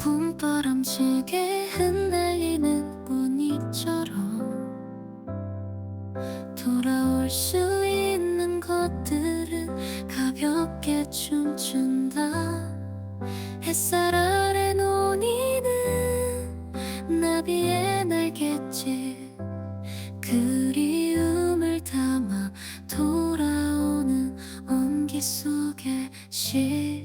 봄바람직에 흩날리는 꽃잎처럼 돌아올 수 있는 것들은 가볍게 춤춘다. 햇살 아래 논이는 나비의 날갯짓. 그리움을 담아 돌아오는 온기 속에 실려온다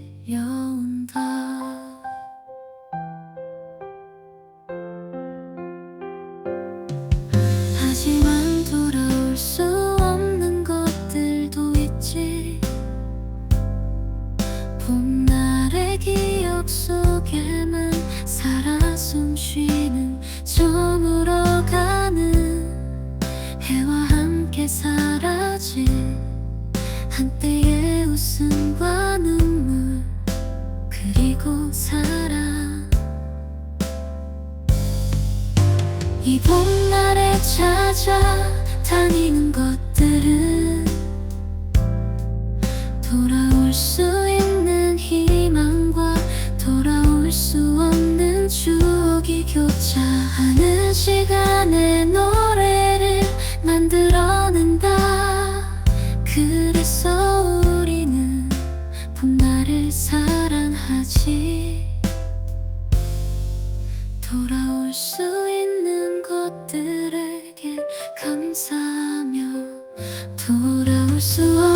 속에만 살아 숨쉬는 저물어 가는 해와 함께 사라진 한때의 웃음과 눈물 그리고 사랑 이 봄날에 찾아 다니는 것 교차하는 시간에 노래를 만들어낸다. 그래서 우리는 봄날을 사랑하지. 돌아올 수 있는 것들에게 감사하며 돌아올 수 없는